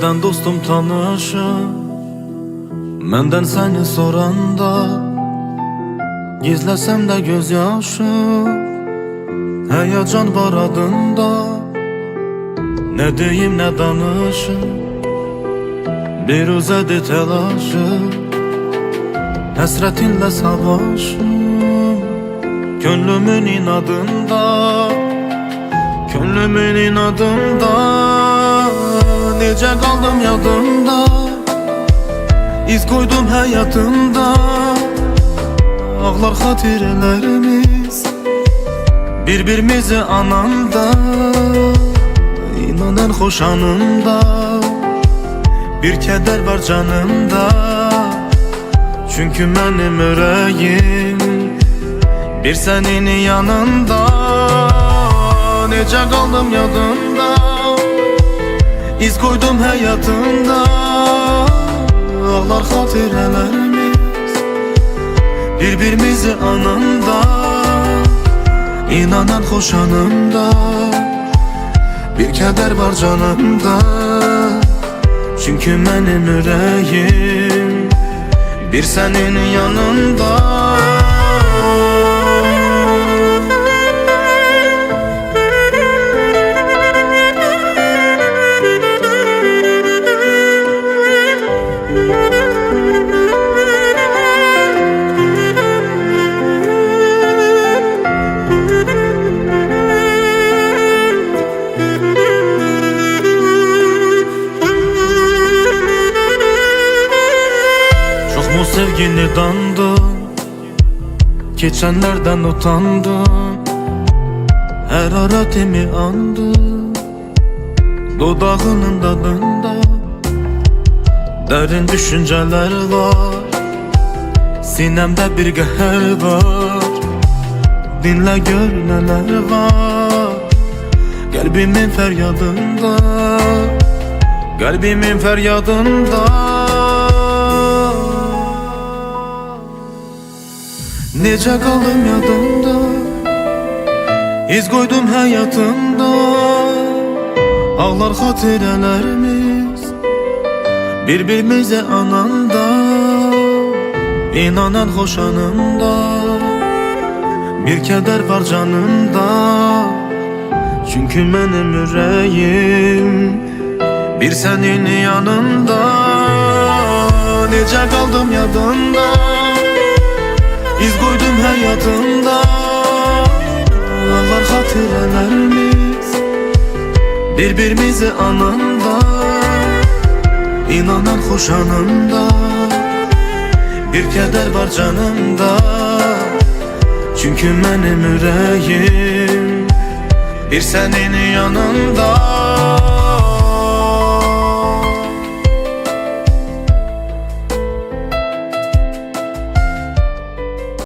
Nereden dostum tanışır Menden seni soranda. Gizlesem de gözyaşı. Heyecan var adında. Ne diyeyim ne danışım Bir uzadı telaşı. Hasretinle savaşım Gönlümün inadında. Gönlümün inadında Nece kaldım yadında İz koydum hayatında Ağlar hatirelerimiz Birbirimizi ananda. İnanan hoş anında Bir keder var canımda. Çünkü benim yüreğim Bir senin yanında. Nece kaldım yadında İz koydum hayatında. Ağlar hatirelerimiz Birbirimizi anında İnanan hoş anında Bir keder var canımda. Çünkü benim yüreğim. Bir senin yanında sevgini dandım Geçenlerden utandım Her aratimi andım Dudağının tadında Derin düşünceler var. Sinemde bir geher var. Dinle gör neler var. Kalbimin feryadında Kalbimin feryadında Nece kaldım yadımda İz koydum hayatımda. Ağlar hatirelerimiz Birbirimize ananda İnanan hoş anında Bir keder var canımda Çünkü benim yüreğim Bir senin yanında. Nece kaldım yadında İz koydum hayatımda. Ağlar hatirelerimiz Birbirimizi anında İnanan hoş anında Bir keder var canımda. Çünkü benim yüreğim Bir senin yanında